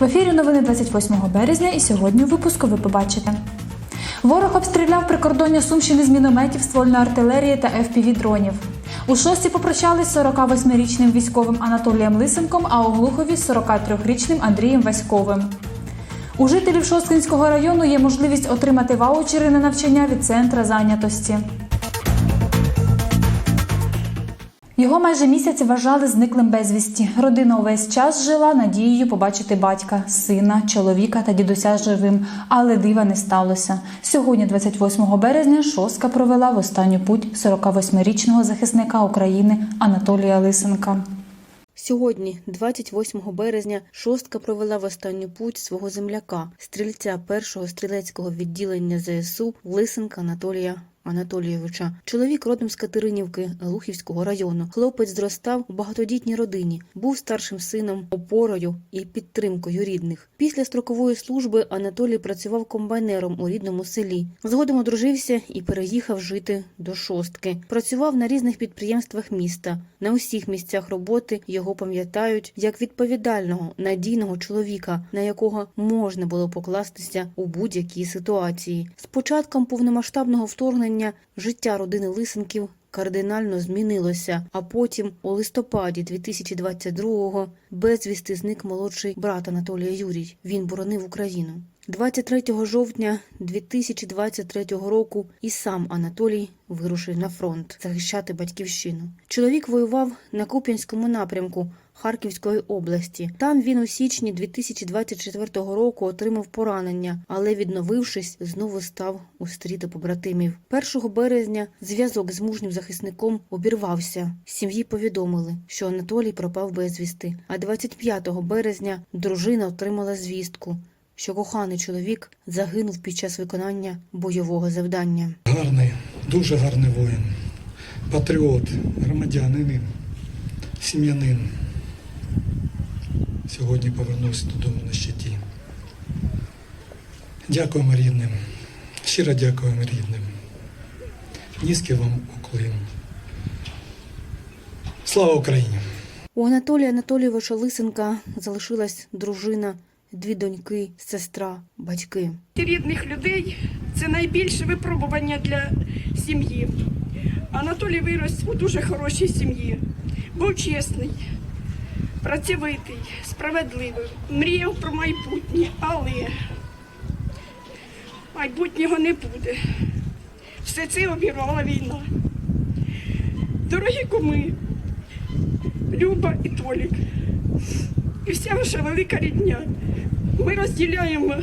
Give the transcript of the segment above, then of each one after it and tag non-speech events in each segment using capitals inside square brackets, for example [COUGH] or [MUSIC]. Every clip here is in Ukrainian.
В ефірі новини 28 березня і сьогодні у випуску ви побачите. Ворог обстріляв прикордоння Сумщини з мінометів, ствольної артилерії та fpv дронів. У шості попрощались з 48-річним військовим Анатолієм Лисенком, а у Глухові з 43-річним Андрієм Васьковим. У жителів Шосткинського району є можливість отримати ваучери на навчання від центра зайнятості. Його майже місяць вважали зниклим безвісті. Родина увесь час жила надією побачити батька, сина, чоловіка та дідуся живим, але дива не сталося. Сьогодні, 28 березня, шостка провела в останню путь 48-річного захисника України Анатолія Лисенка. Сьогодні, 28 березня, шостка провела в останню путь свого земляка, стрільця першого стрілецького відділення ЗСУ Лисенка Анатолія Анатолійовича. Чоловік родом з Катеринівки Глухівського району. Хлопець зростав у багатодітній родині, був старшим сином, опорою і підтримкою рідних. Після строкової служби Анатолій працював комбайнером у рідному селі. Згодом одружився і переїхав жити до шостки. Працював на різних підприємствах міста. На усіх місцях роботи його пам'ятають як відповідального, надійного чоловіка, на якого можна було покластися у будь-якій ситуації. З початком повномасштабного вторгнення життя родини Лисенків кардинально змінилося. А потім, у листопаді 2022-го, безвісти зник молодший брат Анатолія Юрій. Він боронив Україну. 23 жовтня 2023 року і сам Анатолій вирушив на фронт захищати батьківщину. Чоловік воював на Куп'янському напрямку Харківської області. Там він у січні 2024 року отримав поранення, але відновившись, знову став у стрій побратимів. 1 березня зв'язок з мужнім захисником обірвався. Сім'ї повідомили, що Анатолій пропав безвісти. А 25 березня дружина отримала звістку, що коханий чоловік загинув під час виконання бойового завдання. Гарний, дуже гарний воїн, патріот, громадянин, сім'янин. Сьогодні повернувся додому на щиті. Дякуємо рідним. Щиро дякуємо рідним. Низький вам уклін. Слава Україні! У Анатолія Анатолійовича Лисенка залишилась дружина, дві доньки, сестра, батьки. рідних людей це найбільше випробування для сім'ї. Анатолій вирос у дуже хорошій сім'ї. Був чесний, працьовитий, справедливий, мріяв про майбутнє, але майбутнього не буде. Все це обірвала війна. Дорогі куми, Люба і Толік, і вся ваша велика рідня. Ми розділяємо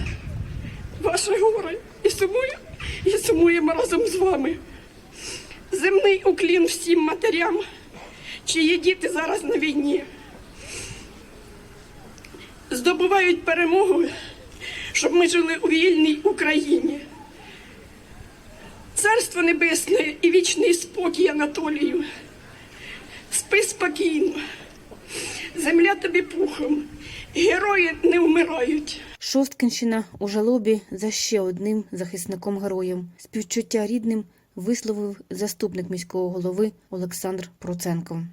ваше горе і сумуємо, і сумуємо разом з вами. Земний уклін всім матерям, чиї діти зараз на війні. Здобувають перемогу, щоб ми жили у вільній Україні. Царство Небесне і вічний спокій Анатолію. Спи спокійно. Земля тобі пухом. Герої не вмирають. Шосткинщина у жалобі за ще одним захисником героєм. Співчуття рідним висловив заступник міського голови Олександр Проценко.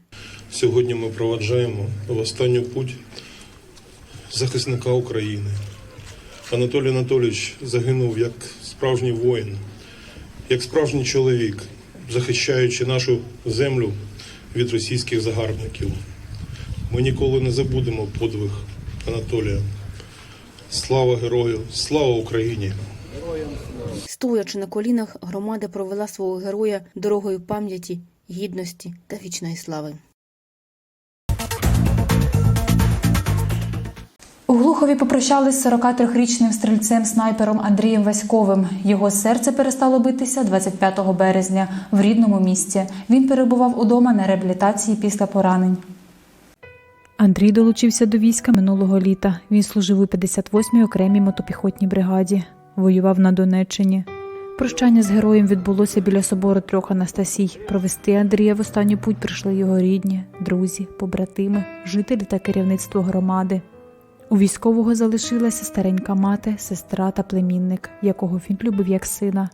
Сьогодні ми проваджаємо в останню путь захисника України. Анатолій Анатолійович загинув як справжній воїн, як справжній чоловік, захищаючи нашу землю від російських загарбників. Ми ніколи не забудемо подвиг Анатолія. Слава герою! Слава Україні! Стоячи на колінах, громада провела свого героя дорогою пам'яті, гідності та вічної слави. Глухові попрощались з 43-річним стрільцем-снайпером Андрієм Васьковим. Його серце перестало битися 25 березня в рідному місті. Він перебував удома на реабілітації після поранень. Андрій долучився до війська минулого літа. Він служив у 58-й окремій мотопіхотній бригаді. Воював на Донеччині. Прощання з героєм відбулося біля собору трьох Анастасій. Провести Андрія в останню путь прийшли його рідні, друзі, побратими, жителі та керівництво громади. У військового залишилася старенька мати, сестра та племінник, якого він любив як сина.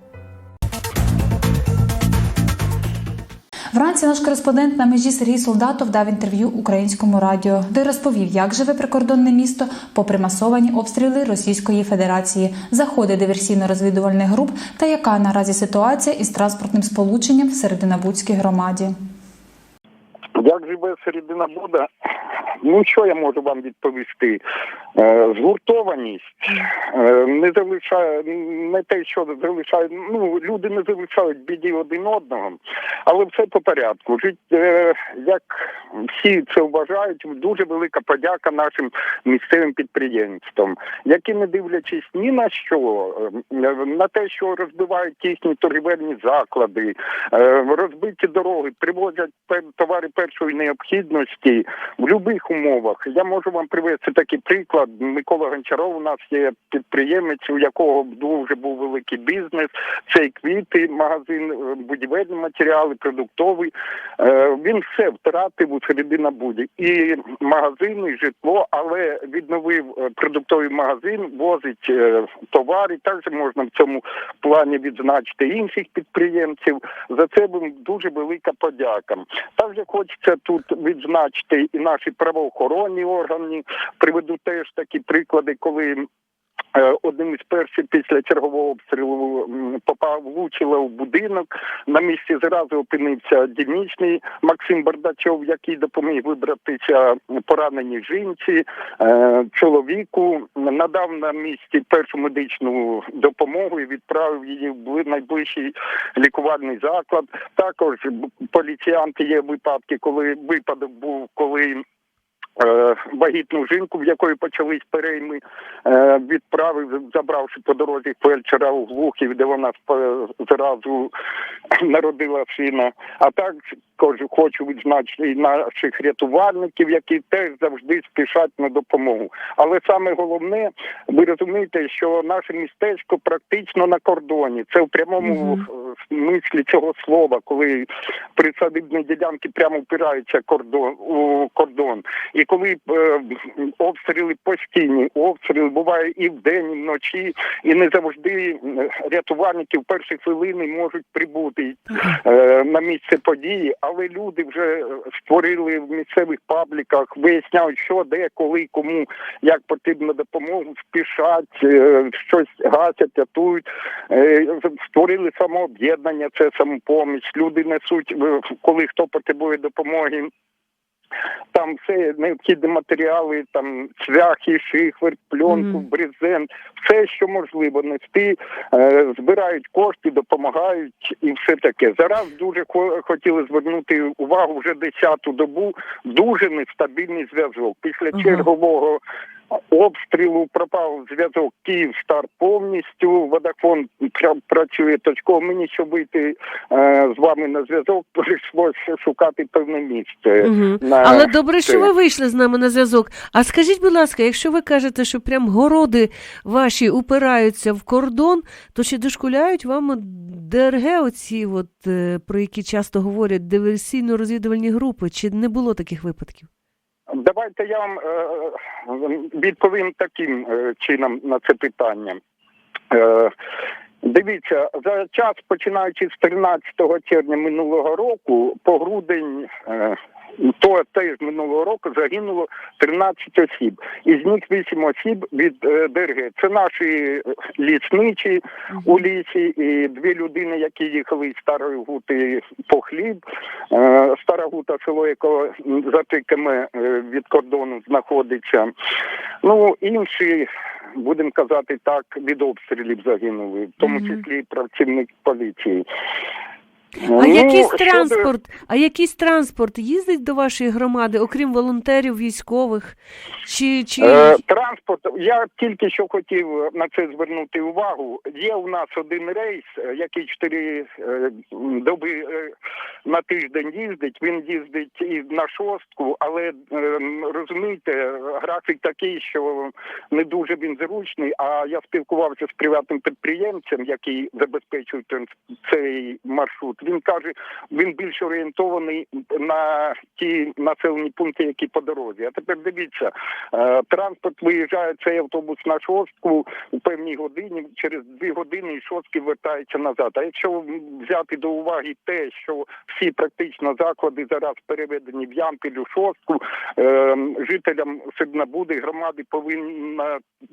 Вранці наш кореспондент на межі Сергій Солдатов дав інтерв'ю українському радіо, де розповів, як живе прикордонне місто попри масовані обстріли Російської Федерації, заходи диверсійно-розвідувальних груп та яка наразі ситуація із транспортним сполученням в Серединабудській громаді. Як живе середина Буда? Ну що я можу вам відповісти? Е, згуртованість е, не залишає не те, що залишає. Ну люди не залишають біді один одного, але все по порядку. Жить, е, як всі це вважають, дуже велика подяка нашим місцевим підприємствам, які не дивлячись ні на що, на те, що розбивають їхні торгівельні заклади, розбиті дороги, привозять товари першої необхідності в будь-яких умовах. Я можу вам привести такий приклад. Микола Гончаров у нас є підприємець, у якого дуже був великий бізнес. Це і квіти, магазин, е, будівельні матеріали, продуктовий. Е, Він все втратив у середина буді. І магазин, і житло, але відновив е, продуктовий магазин, возить товари. Також можна в цьому плані відзначити інших підприємців. За це дуже велика подяка. Також хочеться тут відзначити і наші правоохоронні органи. Приведу теж такі приклади, коли. Е, Одним із перших після чергового обстрілу попав влучило в будинок. На місці зразу опинився дільничний Максим Бардачов, який допоміг вибратися пораненій жінці, е, чоловіку. Надав на місці першу медичну допомогу і відправив її в найближчий лікувальний заклад. Також поліціянти є випадки, коли випадок був, коли. Е, Вагітну жінку, в якої почались перейми, е, відправив, забравши по дорозі фельдшера у Глухів, де вона зразу [CLEARS THROAT] народила сина. А також хочу відзначити і наших рятувальників, які теж завжди спішать на допомогу. Але саме головне, ви розумієте, що наше містечко практично на кордоні. Це в прямому Мгм. Е, смислі цього слова, коли присадибні ділянки прямо впираються кордон у кордон. І коли е, обстріли постійні, обстріли буває і вдень, і вночі, і не завжди е, рятувальники в перші хвилини можуть прибути е, на місце події, але люди вже створили в місцевих пабліках, виясняють, що де, коли, кому, як потрібно допомогу, спішать, е, щось гасять, рятують. Е, Створили самооб'єднання, це самопоміч. Люди несуть, е, коли хто потребує допомоги. Там все необхідні матеріали, там цвяхи, шихвер, пленку, Мгм. брезент, все, що можливо нести, е, збирають кошти, допомагають і все таке. Зараз дуже хо- хотіли звернути увагу вже десяту добу. Дуже нестабільний зв'язок. Після чергового обстрілу пропав зв'язок Київстар повністю. Водафон пра- працює точково. Мені щоб вийти е, з вами на зв'язок, [LAUGHS] прийшлося шукати певне місце. Угу. на Але добре, що ви вийшли з нами на зв'язок. А скажіть, будь ласка, якщо ви кажете, що прям городи ваші упираються в кордон, то чи дошкуляють вам ДРГ, оці, от, е, про які часто говорять, диверсійно-розвідувальні групи? Чи не було таких випадків? Давайте я вам е, відповім таким е, чином на це питання. Е, Дивіться, за час, починаючи з 13 червня минулого року, по грудень то теж минулого року загинуло 13 осіб. Із них 8 осіб від е, ДРГ. Це наші е, лісничі у лісі і дві людини, які їхали із Старої Гути по хліб. Е, Стара Гута, село, яке за тиками е, від кордону знаходиться. Ну, інші, будемо казати так, від обстрілів загинули, в тому числі і працівник поліції. А Ну, якийсь щодо- транспорт, а якийсь транспорт їздить до вашої громади, окрім волонтерів, військових? Чи, чи... Е, транспорт, я тільки що хотів на це звернути увагу. Є у нас один рейс, е, який чотири е, доби е, на тиждень їздить. Він їздить і на шостку, але е, розумієте, графік такий, що не дуже він зручний. А я спілкувався з приватним підприємцем, який забезпечує цей маршрут. Він каже, він більш орієнтований на ті населені пункти, які по дорозі. А тепер дивіться, е, транспорт виїжджає цей автобус на шостку у певній годині, через дві години і шостки вертається назад. А якщо взяти до уваги те, що всі практично заклади зараз переведені в Ямпілю, шостку, е, жителям Сибнабуди громади повинні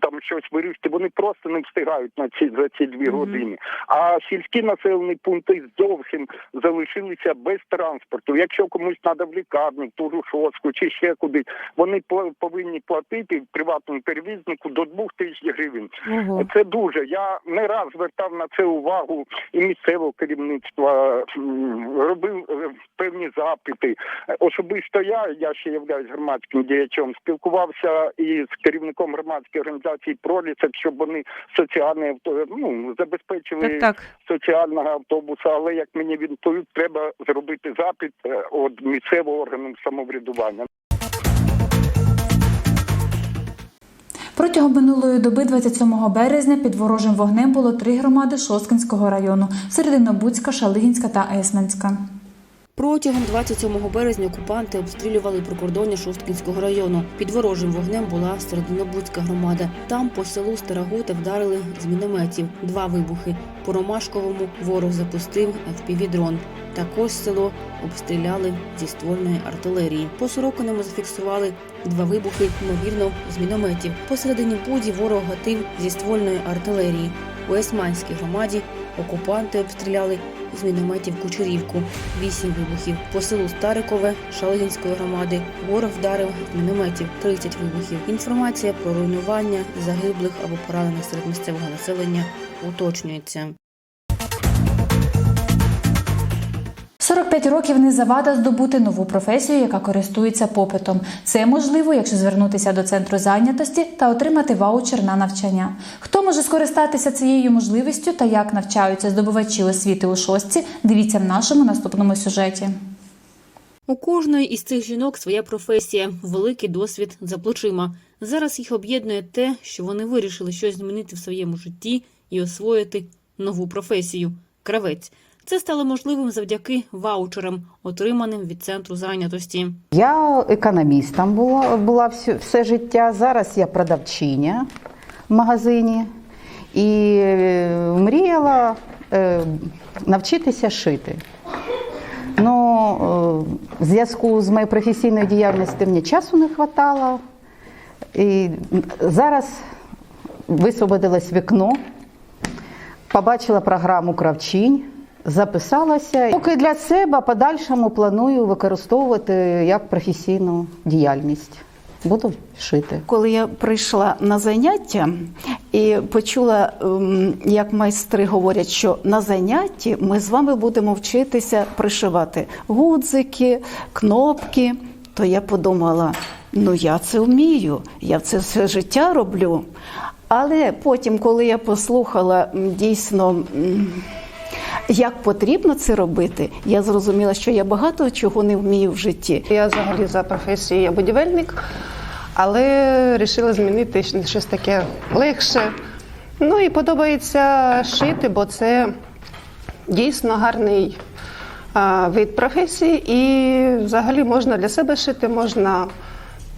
там щось вирішити. Вони просто не встигають на ці за ці дві години. А сільські населені пункти зовсім залишилися без транспорту. Якщо комусь треба в лікарню, в ту ж чи ще кудись, вони повинні платити приватному перевізнику до двох тисяч гривень. Ого. Це дуже. Я не раз звертав на це увагу і місцевого керівництва, робив е, певні запити. Особисто я, я ще являюсь громадським діячом, спілкувався із керівником громадської організації Пролісок, щоб вони соціальне ну забезпечили Так, так. соціального автобуса. Але як мені відповів, треба зробити запит е, від місцевого органу самоврядування. Протягом минулої доби, 27 березня, під ворожим вогнем було три громади Шосткинського району: Серединобудська, Шалигінська та Есненська. Протягом 27 березня окупанти обстрілювали прикордоння Шосткінського району. Під ворожим вогнем була Серединобудська громада. Там по селу Старогута вдарили з мінометів. Два вибухи. По Ромашковому ворог запустив FPV-дрон. Також село обстріляли зі ствольної артилерії. По Сорокиному зафіксували два вибухи, ймовірно, з мінометів. Посередині буді ворог гатив зі ствольної артилерії. У Есманській громаді окупанти обстріляли з мінометів Кучерівку. Вісім вибухів. По селу Старикове Шалигінської громади ворог вдарив з мінометів 30 вибухів. Інформація про руйнування загиблих або поранених серед місцевого населення уточнюється. 45 років не завада здобути нову професію, яка користується попитом. Це можливо, якщо звернутися до центру зайнятості та отримати ваучер на навчання. Хто може скористатися цією можливістю та як навчаються здобувачі освіти у шостці? Дивіться в нашому наступному сюжеті. У кожної із цих жінок своя професія, великий досвід за плечима. Зараз їх об'єднує те, що вони вирішили щось змінити в своєму житті і освоїти нову професію кравець. Це стало можливим завдяки ваучерам, отриманим від центру зайнятості. Я економістом була, була все, все життя. Зараз я продавчиня в магазині і е, мріяла е, навчитися шити. Ну, е, в зв'язку з моєю професійною діяльністю мені часу не вистачало. І зараз висвободилось вікно, побачила програму Кравчинь, записалася. Поки для себе подальшому планую використовувати як професійну діяльність. Буду шити. Коли я прийшла на заняття і почула, ем, як майстри говорять, що на занятті ми з вами будемо вчитися пришивати гудзики, кнопки, то я подумала: ну я це вмію, я це все життя роблю. Але потім, коли я послухала дійсно. Як потрібно це робити, я зрозуміла, що я багато чого не вмію в житті. Я взагалі за професією я будівельник, але вирішила змінити щось таке легше. Ну і подобається шити, бо це дійсно гарний вид професії, і взагалі можна для себе шити, можна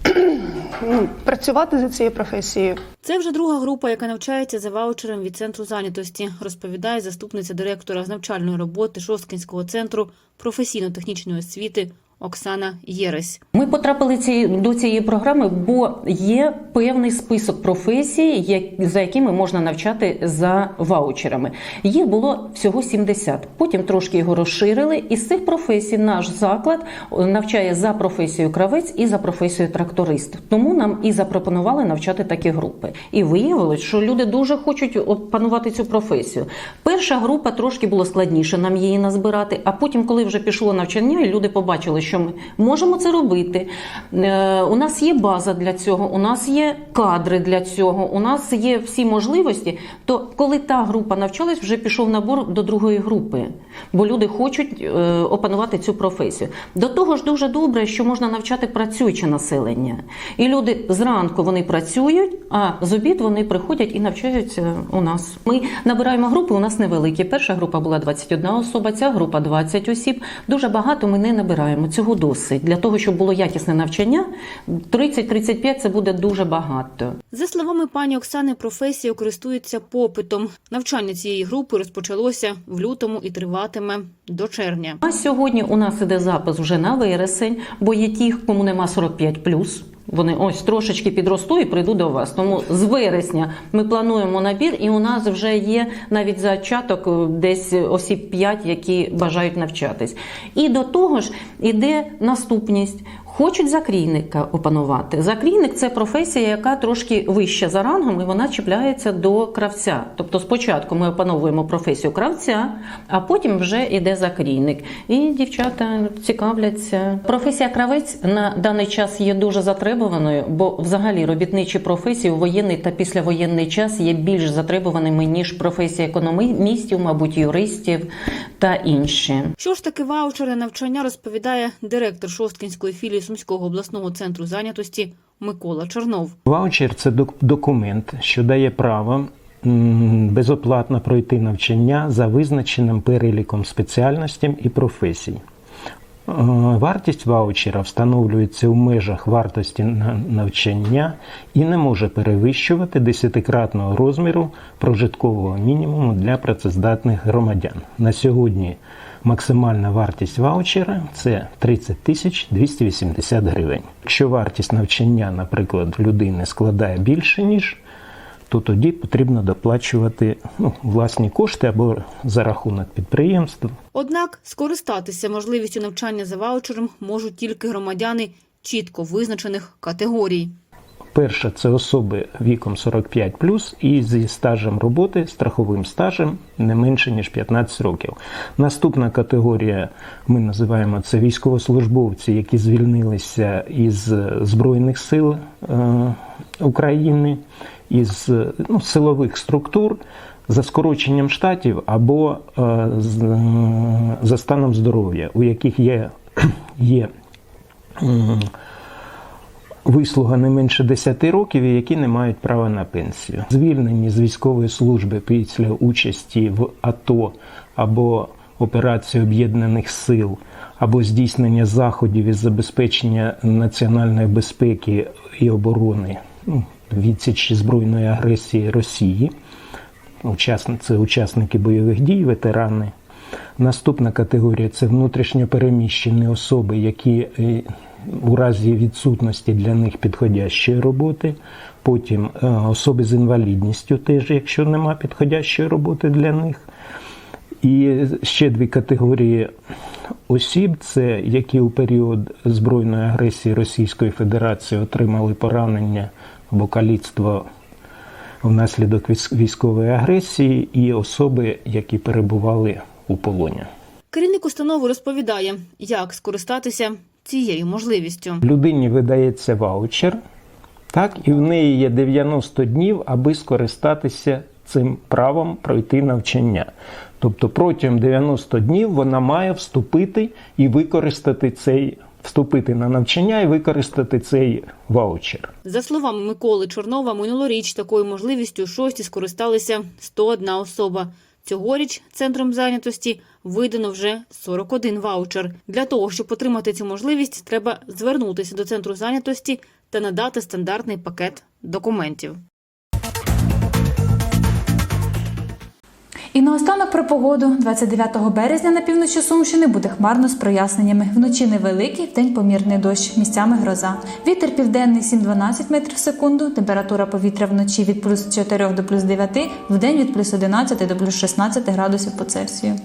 [CLEARS THROAT] працювати за цією професією. Це вже друга група, яка навчається за ваучером від центру зайнятості, розповідає заступниця директора з навчальної роботи Шосткінського центру професійно-технічної освіти Оксана Єресь. Ми потрапили ці, до цієї програми, бо є певний список професій, як, за якими можна навчати за ваучерами. Їх було всього 70. Потім трошки його розширили. І з цих професій наш заклад навчає за професією кравець і за професією тракторист. Тому нам і запропонували навчати такі групи. І виявилось, що люди дуже хочуть опанувати цю професію. Перша група трошки було складніше нам її назбирати. А потім, коли вже пішло навчання, і люди побачили, що ми можемо це робити. Е, У нас є база для цього, у нас є кадри для цього, у нас є всі можливості. То коли та група навчалась, вже пішов набор до другої групи, бо люди хочуть е, опанувати цю професію. До того ж, дуже добре, що можна навчати працююче населення. І люди зранку вони працюють, а з обід вони приходять і навчаються у нас. Ми набираємо групи, у нас невеликі. Перша група була 21 особа, ця група 20 осіб. Дуже багато ми не набираємо. Цього досить. Для того, щоб було якісне навчання, 30-35 це буде дуже багато. За словами пані Оксани, професія користується попитом. Навчання цієї групи розпочалося в лютому і триватиме до червня. А сьогодні у нас іде запис вже на вересень, бо є ті, кому нема 45+. Вони ось трошечки підросту і прийду до вас. Тому з вересня ми плануємо набір, і у нас вже є навіть зачаток е, десь осіб 5, які бажають навчатись. І до того ж іде наступність. Хочуть закрійника опанувати. Закрійник це професія, яка трошки вища за рангом, і вона чіпляється до кравця. Тобто спочатку ми опановуємо професію кравця, а потім вже йде закрійник. І дівчата цікавляться. Професія кравець на даний час є дуже затребуваною, бо взагалі робітничі професії у воєнний та післявоєнний час є більш затребуваними ніж професія економістів, мабуть, юристів та інші. Що ж таке ваучери навчання розповідає директор Шосткінської філії Сумського обласного центру зайнятості Микола Чорнов. Ваучер це док- документ, що дає право безоплатно пройти навчання за визначеним переліком спеціальностей і професій. Е, Вартість ваучера встановлюється в межах вартості навчання і не може перевищувати десятикратного розміру прожиткового мінімуму для працездатних громадян. На сьогодні максимальна вартість ваучера це 30 тисяч 280 гривень. Якщо вартість навчання, наприклад, людини складає більше ніж то тоді потрібно доплачувати ну, власні кошти або за рахунок підприємств. Однак скористатися можливістю навчання за ваучером можуть тільки громадяни чітко визначених категорій. Перше це особи віком 45 і зі стажем роботи, страховим стажем не менше ніж 15 років. Наступна категорія ми називаємо це військовослужбовці, які звільнилися із Збройних сил е, України, із ну, силових структур. За скороченням штатів або е, е, за станом здоров'я, у яких є, [CLEARS THROAT] є вислуга не менше 10 років і які не мають права на пенсію. Звільнені з військової служби після участі в АТО або операції об'єднаних сил, або здійснення заходів із забезпечення національної безпеки і оборони ну, відсічі збройної агресії Росії. Це учасники бойових дій, ветерани. Наступна категорія це внутрішньо переміщені особи, які е, у разі відсутності для них підходящої роботи. Потім е, особи з інвалідністю, теж якщо нема підходящої роботи для них. І ще дві категорії осіб це які у період збройної агресії Російської Федерації отримали поранення або каліцтво внаслідок військової агресії, і особи, які перебували у полоні. Керівник установи розповідає, як скористатися цією можливістю. Людині видається ваучер, так, і в неї є 90 днів, аби скористатися цим правом пройти навчання. Тобто протягом 90 днів вона має вступити і використати цей, вступити на навчання і використати цей ваучер. За словами Миколи Чорнова, минулоріч такою можливістю шості скористалися 101 особа. Цьогоріч центром зайнятості видано вже 41 ваучер. Для того, щоб отримати цю можливість, треба звернутися до центру зайнятості та надати стандартний пакет документів. І наостанок про погоду. 29 березня на півночі Сумщини буде хмарно з проясненнями. Вночі невеликий, вдень помірний дощ, місцями гроза. Вітер південний 7-12 метрів в секунду. Температура повітря вночі від плюс 4 до плюс 9, вдень від плюс 11 до плюс 16 градусів по Цельсію.